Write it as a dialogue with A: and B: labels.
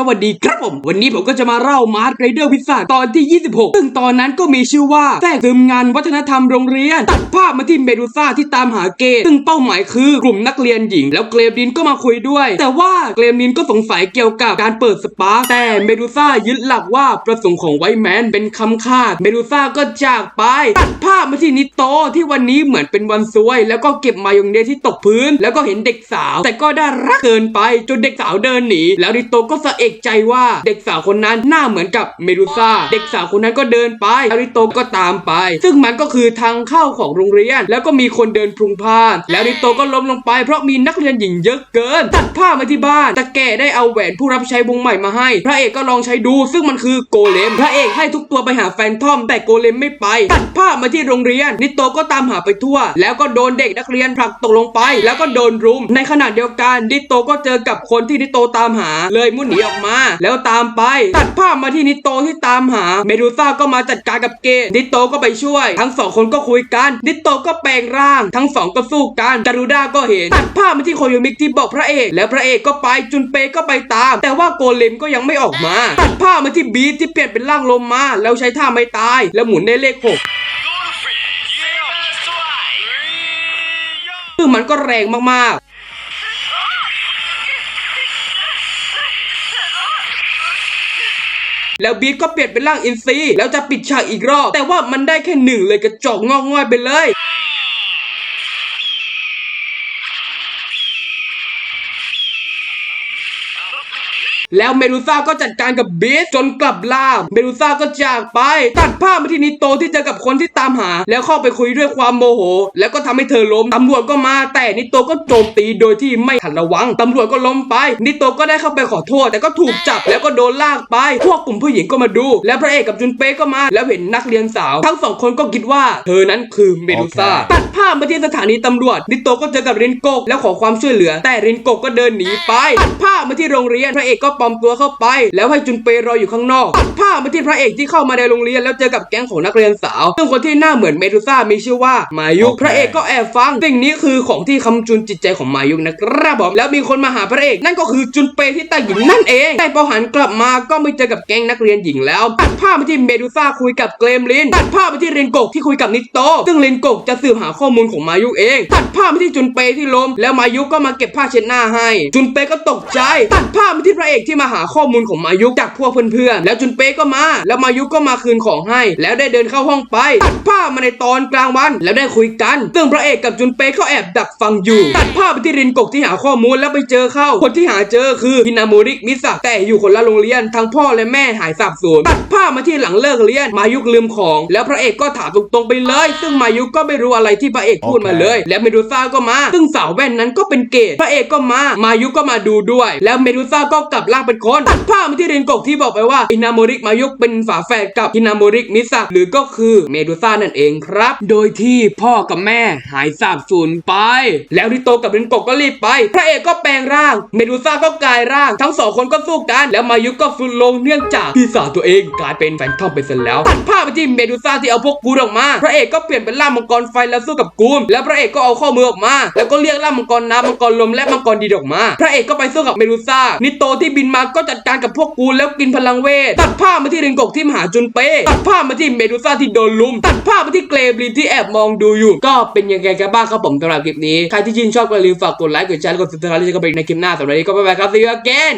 A: สวัสดีครับผม วันนี้ผมก็จะมาเล่ามาร์คไรเดอร์พิซซ่าตอนที่ 26 ซึ่งตอนนั้นก็มีชื่อว่าแทรกซึมงานวัฒนธรรมโรงเรียน ตัดภาพมาที่เมดูซ่าที่ตามหาเกย์ซึ่งเป้าหมายคือกลุ่มนักเรียนหญิง แล้วเกรมลินก็มาคุยด้วย แต่ว่าเกรมลินก็สงสัยเกี่ยวกับการเปิดสปาแต่เมดูซ่ายึดหลักว่าประสงค์ของไวแมนเป็นคำคาดเมดูซ่าก็จากไป ตัดภาพมาที่นิโตที่วันนี้เหมือนเป็นวันซวย แล้วก็เก็บมายองเนสที่ตกพื้น แล้วก็เห็นเด็กสาว แต่ก็ได้รักเกินไปจนเด็กสาวเดินหนีแล้วนิโตก็สะเอกใจว่าเด็กสาวคนนั้นหน้าเหมือนกับเมดูซ่า เด็กสาวคนนั้นก็เดินไปแล้วนิโตก็ตามไป ซึ่งมันก็คือทางเข้าของโรงเรียน แล้วก็มีคนเดินพลุงพล่าน แล้วนิโตก็ล้มลงไปเพราะมีนักเรียนหญิงเยอะเกิน ตัดภาพมาที่บ้านตะแก่ได้เอาแหวนผู้รับใช้วงใหม่มาให้ พระเอกก็ลองใช้ดู ซึ่งมันคือโกเลม พระเอกให้ทุกตัวไปหาแฟนทอม แต่โกเลมไม่ไป ตัดภาพมาที่โรงเรียน นิโตก็ตามหาไปทั่ว แล้วก็โดนเด็กนักเรียนผลักตกลงไป แล้วก็โดนรุม ในขณะเดียวกันนิโตก็เจอกับคนที่นิโตตามหา เลยมุ่นหนีออกมา แล้วตามไป ตัดภาพมาที่นิโตที่ตามหา เมดูซ่าก็มาจัดการกับเกย์นิโตก็ไปช่วย ทั้งสองคนก็คุยกัน นิโตก็แปลงร่าง ทั้งสองก็สู้กันการูด้าก็เห็น ตัดภาพมาที่โคโยมิกที่บอกพระเอก แล้วพระเอกก็ไปจุนเปก็ไปตาม แต่ว่าโกเลมก็ยังไม่ออกมา ตัดภาพมาที่บีทที่เปลี่ยนเป็นร่างลมมา แล้วใช้ท่าไม่ตาย แล้วหมุนได้เลขหกซึ่งมันก็แรงมากๆ แล้วบีทก็เปลี่ยนเป็นร่างอินซีแล้วจะปิดฉากอีกรอบ แต่ว่ามันได้แค่หนึ่งเลยกระจอกงอกง่อยไปเลย แล้วเมดูซ่าก็จัดการกับบีสจนกลับล่างเมดูซ่าก็จากไป ตัดภาพมาที่นิโตที่เจอกับคนที่ตามหา แล้วเข้าไปคุยด้วยความโมโห แล้วก็ทำให้เธอล้มตำรวจก็มาแต่นิโตก็โจมตีโดยที่ไม่ทันระวังตำรวจก็ล้มไป นิโตก็ได้เข้าไปขอโทษ แต่ก็ถูกจับแล้วก็โดนลากไป พวกกลุ่มผู้หญิงก็มาดู แล้วพระเอกกับจุนเป้ก็มา แล้วเห็นนักเรียนสาว ทั้งสองคนก็คิดว่า เธอนั้นคือเมดูซ่า
B: โอเค
A: ตัดภาพมาที่สถานีตำรวจ นิโตก็เจอกับรินโกะแล้วขอความช่วยเหลือ แต่รินโกะก็เดินหนีไปตัดภาพมาที่โรงเรียนพระเอกก็ปลอมตัวเข้าไป แล้วให้จุนเปรออยู่ข้างนอกตัดภาพมาที่พระเอกที่เข้ามาในโรงเรียนแล้วเจอกับแก๊งของนักเรียนสาว ซึ่งคนที่หน้าเหมือนเมดูซ่ามีชื่อว่ามายุ
B: โอเค
A: พระเอกก็แอบฟัง สิ่งนี้คือของที่คำจุนจิตใจของมายุนะครับผมแล้วมีคนมาหาพระเอก นั่นก็คือจุนเปที่ใต้หญิงนั่นเอง แต่พอหันกลับมาก็ไม่เจอกับแก๊งนักเรียนหญิงแล้วตัดภาพมาที่เมดูซ่าคุยกับเกรมลินตัดภาพมาที่เรนโกะที่คุยกับนิโตซึ่งเรนโกะจะสืบหาข้อมูลของมายุเองตัดภาพมาที่จุนเปที่ล้มแล้วมายุก็มาเก็บผ้าเช็ดหน้าให้ จุนเปก็ตกใจ ตัดภาพมาที่พระเอกที่มาหาข้อมูลของมายุจากพวกเพื่อนๆ แล้วจุนเปก็มา แล้วมายุก็มาคืนของให้ แล้วได้เดินเข้าห้องไปตัดภาพมาในตอนกลางวัน แล้วได้คุยกัน ซึ่งพระเอกกับจุนเปก็แอบดักฟังอยู่ ตัดภาพไปที่รินกกที่หาข้อมูลแล้วไปเจอเข้า คนที่หาเจอคือฮินามูริมิสะแต่อยู่คนละโรงเรียนทั้งพ่อและแม่หายสาบสูญตัดาพมาที่หลังเลิกเรียนมายุลืมของ แล้วพระเอกก็ถามตรงๆไปเลย ซึ่งมายุก็ไม่รู้อะไรที่พระเอกพูดมาเลย แล้วเมดูซ่าก็มา ซึ่งสาวแว่นนั้นก็เป็นเกย์พระเอกก็มามายุก็มาดูด้วย แล้วเมดูซ่าก็กลับร่างเป็นคนตัดภาพมาที่รินโกะที่บอกไปว่าอินาโมริมายุเป็นฝาแฝดกับฮินาโมริมิสะหรือก็คือเมดูซ่านั่นเองครับ โดยที่พ่อกับแม่หายสาบสูญไป แล้วริโตกับรินโกะก็รีบไป พระเอกก็แปลงร่าง เมดูซ่าก็กลายร่าง ทั้งสองคนก็สู้กัน แล้วมายุก็ฟุนลงเนื่องจากพี่สาวตัวเองกลายเป็นแฟนทอมไปซะแล้วตัดภาพไปที่เมดูซ่าที่เอาพวกกูออกมา พระเอกก็เปลี่ยนเป็นร่ามังกรไฟแล้วสู้กับกูมแล้วพระเอกก็เอาข้อมือออกมา แล้วก็เรียกร่ามังกรน้ำมังกรลมและมังกรดีออกมา พระเอกก็ไปสู้กับเมดูซ่านิโตที่บินมาก็จัดการกับพวกกูแล้วกินพลังเวทตัดภาพมาที่ริงกกที่มหาจุนเป้ตัดภาพมาที่เมดูซ่าที่โดนลุม ตัดภาพมาที่เกรบลินที่แอบมองดูอยู่ ก็เป็นยังไงกันบ้างครับผมสำหรับคลิปนี้ใครที่ชื่นชอบก็อย่าลืมฝากกดไลค์กดแชร์และกดติดตามที่จะเข้าไปในคลิปหน้าสำหรับวันนี้ก็บ๊ายบายครับ see you again